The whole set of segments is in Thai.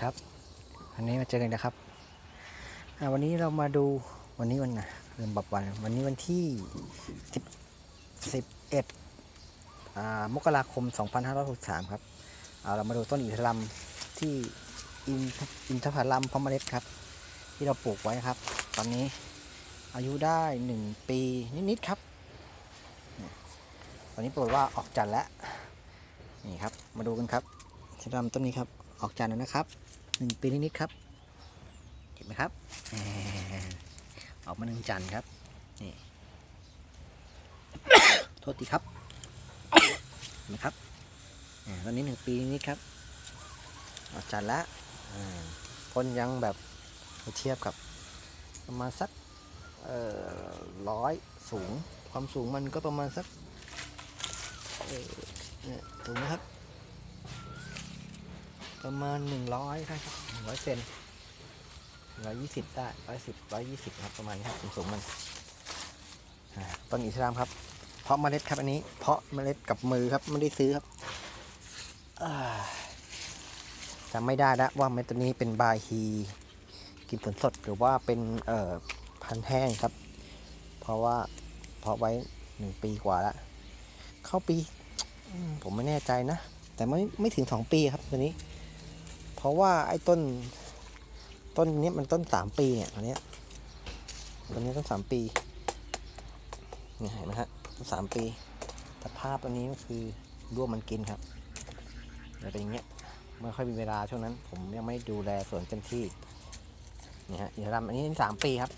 ครับวันนี้มาเจอกันนะครับวันนี้เรามาดูวันนี้วันนะเริ่มบอกวันวันนี้วันที่สิบสิบเอ็ดมกราคม 2563 ครับเอาเรามาดูต้นอินทรัมที่อินทผลัมพมเมล็ดครับ ที่เราปลูกไว้ครับ ตอนนี้อายุได้ 1 ปีนิดๆครับ ตอนนี้ปรากฏว่าออกจันทร์แล้ว นี่ครับ มาดูกันครับอินทรัมต้นนี้ครับ ออกจันแล้วนะครับหนึ่งปีนิดๆครับ เห็นไหมครับ ออกมาหนึ่งจันครับ นี่ โทษทีครับนไหมครับตอนนี้หนึ่งปีนิดๆครับ ออกจันแล้วอ่าพ้นยังแบบเทียบกับประมาณสักร้อยสูง ความสูงมันก็ประมาณสักเอ่อเนี่ยถูกไหมครับ ประมาณหนึ่งร้อยครับหนึ่งร้อยเซนร้อยยี่สิบได้ร้อยสิบร้อยยี่สิบครับประมาณนี้ครับสูงๆมันต้นอิสลามครับ เพาะเมล็ดครับอันนี้ เพาะเมล็ดกับมือครับไม่ได้ซื้อครับจำไม่ได้แล้วว่าเมล็ดตัวนี้เป็นบายฮีกินผลสดหรือว่าเป็นเอ่อพันแห้งครับ เพราะว่าเพาะไว้หนึ่งปีกว่าล้วเข้าปี ผมไม่แน่ใจนะ แต่ไม่ไม่ถึงสองปีครับตัวนี้ ราะว่าไอ้ต้น ต้นนี้มันต้นสามปีเนี่ยตัวนี้ตัวนี้ต้นสามปีเนี่ยเห็นไหมฮะต้นสามปี แต่ภาพตัวนี้ก็คือร่วมมันกินครับเลยเป็นอย่างเงี้ยไม่ค่อยมีเวลาช่วงนั้น ผมยังไม่ดูแลสวนเต็มที่เนี่ยฮะอินทรัมอันนี้สามปีครับ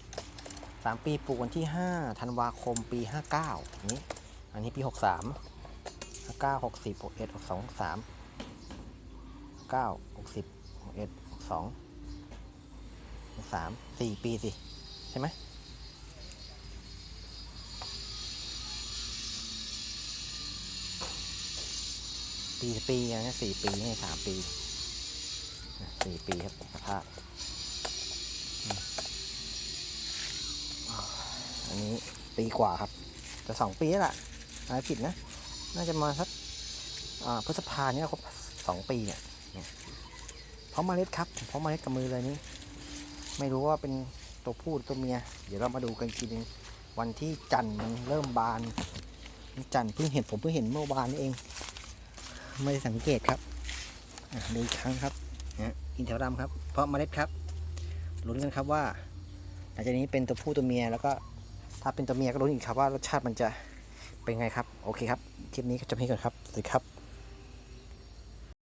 สามปีปลูกวันที่ห้าธันวาคมปีห้าเก้าอันนี้ อันนี้ปีหกสามห้าเก้าหกสิบหกเอ็ดหกสองหกสามเก้าหกสิบ เอ็ดสองสามสี่ปีสิ ใช่ไหมปีปีอันนี้สี่ปีนี่สามปีสี่ปีครับสภาพอันนี้ปีกว่าครับ จะสองปีแล้วล่ะอะไรผิดนะ น่าจะมาสักอ่าพฤษภาเนี่ยครบสองปีเนี่ย พราะเมล็ดครับเพราะเมล็ดกับมือเลยนี่ไม่รู้ว่าเป็นตัวผู้ตัวเมีย เดี๋ยวเรามาดูกันอีกทีนึงวันที่จันทร์มันเริ่มบาน จันทร์เพิ่งเห็นผมเพิ่งเห็นเมื่อวานนี้เอง ไม่ได้สังเกตครับดูอีกครั้งครับนะอินเทอรัมครับ เพราะเมล็ดครับลุ้นกันครับว่าหลังจากนี้เป็นตัวผู้ตัวเมียแล้วก็ถ้าเป็นตัวเมียก็ลุ้นอีกครับว่ารสชาติมันจะเป็นไงครับ โอเคครับ คลิปนี้ก็จบที่ก่อนครับ สวัสดีครับ